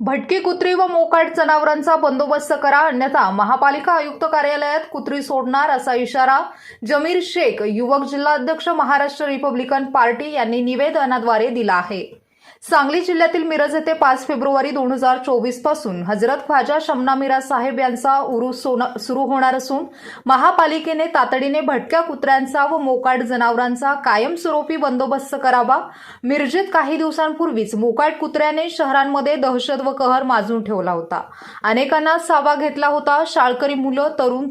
भटकी कुत्री व मोकाट जनावरांचा बंदोबस्त करा अन्यथा महापालिका आयुक्त कार्यालयात कुत्री सोडणार असा इशारा जमीर शेख युवक जिल्हाध्यक्ष महाराष्ट्र रिपब्लिकन पार्टी यांनी निवेदनाद्वारे दिला आहे. सांगली जिल्ह्यातील मिरज येथे पाच फेब्रुवारी दोन हजार चोवीसपासून हजरत ख्वाजा शमना मिरा साहेब यांचा उरूस सुरू होणार असून महापालिकेने तातडीने भटक्या कुत्र्यांचा व मोकाट जनावरांचा कायमस्वरूपी बंदोबस्त करावा. मिरजेत काही दिवसांपूर्वीच मोकाट कुत्र्याने शहरांमध्ये दहशत व कहर माजून ठेवला होता. अनेकांना सावा घेतला होता. शाळकरी मुलं तरुण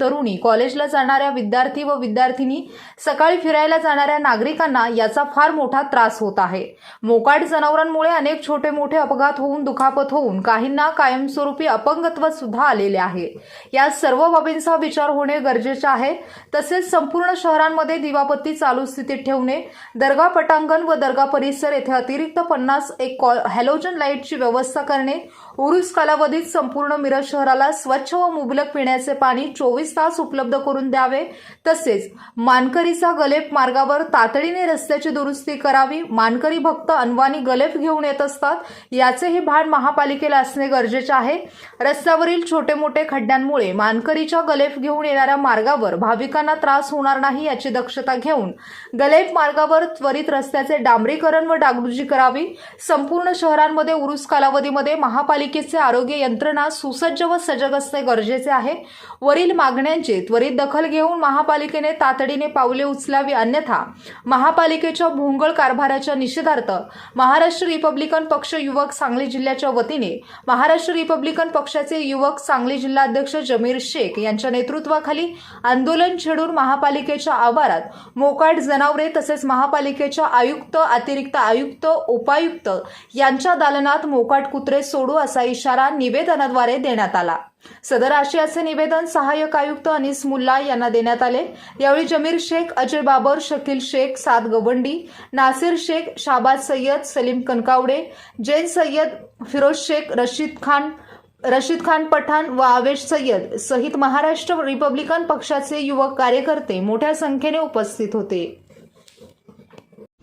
तरुणी कॉलेजला जाणाऱ्या विद्यार्थी व विद्यार्थिनी सकाळी फिरायला जाणाऱ्या नागरिकांना याचा फार मोठा त्रास होत आहे. मोकाट जनावरांमुळे अनेक छोटे मोठे अपघात होऊन दुखापत होऊन काहींना कायमस्वरूपी अपंगत्व सुद्धा आलेले आहे. या सर्व बाबींचा विचार होणे गरजेचे आहे. तसेच संपूर्ण शहरांमध्ये दिवाबत्ती चालू स्थितीत ठेवणे दर्गा पटांगण व दर्गा परिसर येथे अतिरिक्त पन्नास एक हॅलोजन लाईटची व्यवस्था करणे उरुस कालावधीत संपूर्ण मिरज शहराला स्वच्छ व मुबलक पिण्याचे पाणी चोवीस तास उपलब्ध करून द्यावे. तसेच मानकरीचा गलेप मार्गावर तातडीने रस्त्याची दुरुस्ती करावी. मानकरी भक्त अनवाणी गलेफ घेऊन येत असतात. याचेही भान महापालिकेला असणे गरजेचे आहे. रस्त्यावरील छोटे मोठे खड्ड्यांमुळे मानकरीच्या गलेफ घेऊन येणाऱ्या मार्गावर भाविकांना त्रास होणार नाही याची दक्षता घेऊन गलेफ मार्गावर त्वरित रस्त्याचे डांबरीकरण व डागडुजी करावी. संपूर्ण शहरांमध्ये उरुस कालावधीमध्ये महापालिकेचे आरोग्य यंत्रणा सुसज्ज व सजग असणे गरजेचे आहे. वरील मागण्यांची त्वरित दखल घेऊन महापालिकेने तातडीने पावले उचलावी अन्यथा महापालिकेच्या भोंगळ कारभाराच्या निषेधार्थ महाराष्ट्र रिपब्लिकन पक्ष युवक सांगली जिल्ह्याच्या वतीने महाराष्ट्र रिपब्लिकन पक्षाचे युवक सांगली जिल्हाध्यक्ष जमीर शेख यांच्या नेतृत्वाखाली आंदोलन छेडून महापालिकेच्या आवारात मोकाट जनावरे तसेच महापालिकेच्या आयुक्त अतिरिक्त आयुक्त उपायुक्त यांच्या दालनात मोकाट कुत्रे सोडू असा इशारा निवेदनाद्वारे देण्यात आला. सदर आशयाचे निवेदन सहाय्यक आयुक्त अनिस मुल्ला यांना देण्यात आले. यावेळी जमीर शेख अजय बाबर शकील शेख साद गवंडी नासिर शेख शाबाज सय्यद सलीम कनकावडे जैन सय्यद फिरोज शेख रशीद खान रशीद खान पठाण व आवेश सय्यद सहित महाराष्ट्र रिपब्लिकन पक्षाचे युवक कार्यकर्ते मोठ्या संख्येने उपस्थित होते.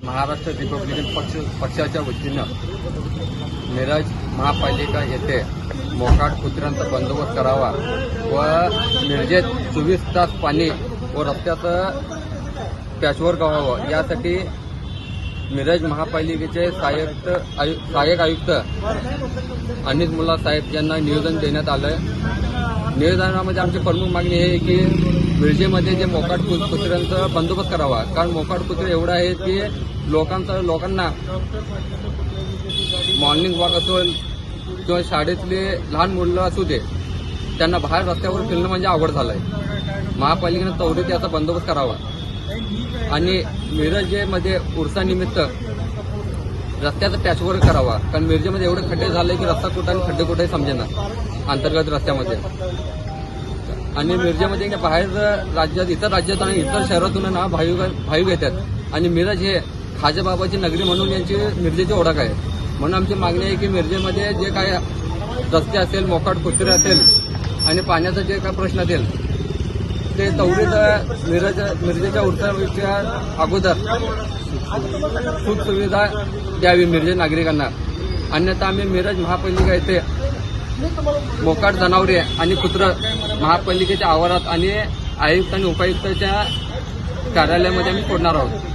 महाराष्ट्र रिपब्लिकन पक्ष पक्षाच्या वतीनं मिरज महापालिका येथे मोकाट कुत्र्यांचा बंदोबस्त करावा व मिरजेत चोवीस तास पाणी व रस्त्याचं पॅचवर्क व्हावं. यासाठी मिरज महापालिकेचे सहाय्यक आयु सहाय्यक आयुक्त अनिल मुल्ला साहेब यांना निवेदन देण्यात आलं निवेदनामध्ये आमची प्रमुख मागणी आहे की मिरजेमध्ये जे मोकाट कुत्र्यांचा बंदोबस्त करावा. कारण मोकाट कुत्रे एवढं आहे की लोकांचा लोकांना मॉर्निंग वॉक असेल किंवा शाळेतले लहान मुलं असू दे त्यांना बाहेर रस्त्यावर फिरणं म्हणजे अवघड झालं आहे महापालिकेनं त्वरित याचा बंदोबस्त करावा. आणि मिरजेमध्ये उरसानिमित्त रस्त्याचा पॅचवर्क करावा. कारण मिरजेमध्ये एवढे खड्डे झाले की रस्ता कुठं आणि खड्डे कुठे समजेना अंतर्गत रस्त्यामध्ये. आणि मिरजेमध्ये बाहेर राज्यात इतर राज्यात आणि इतर शहरातून ना भावी भावी येतात आणि मिरज हे खाजेबाबाची नगरी म्हणून यांची मिरजेची ओळख आहे. म्हणून आमची मागणी आहे की मिरजेमध्ये जे काय रस्ते असेल मोकाट कुत्रे असेल आणि पाण्याचा जे काय प्रश्न असेल ते तवडीत मिरज मिरजेच्या उत्सवाच्या अगोदर सुख सुविधा द्यावी मिरजे नागरिकांना. अन्यथा आम्ही मिरज महापालिका येथे मोकाट जनावरे आणि कुत्र महापालिकेच्या आवारात आणि आयुक्त आणि उपायुक्ताच्या कार्यालयामध्ये आम्ही फोडणार आहोत.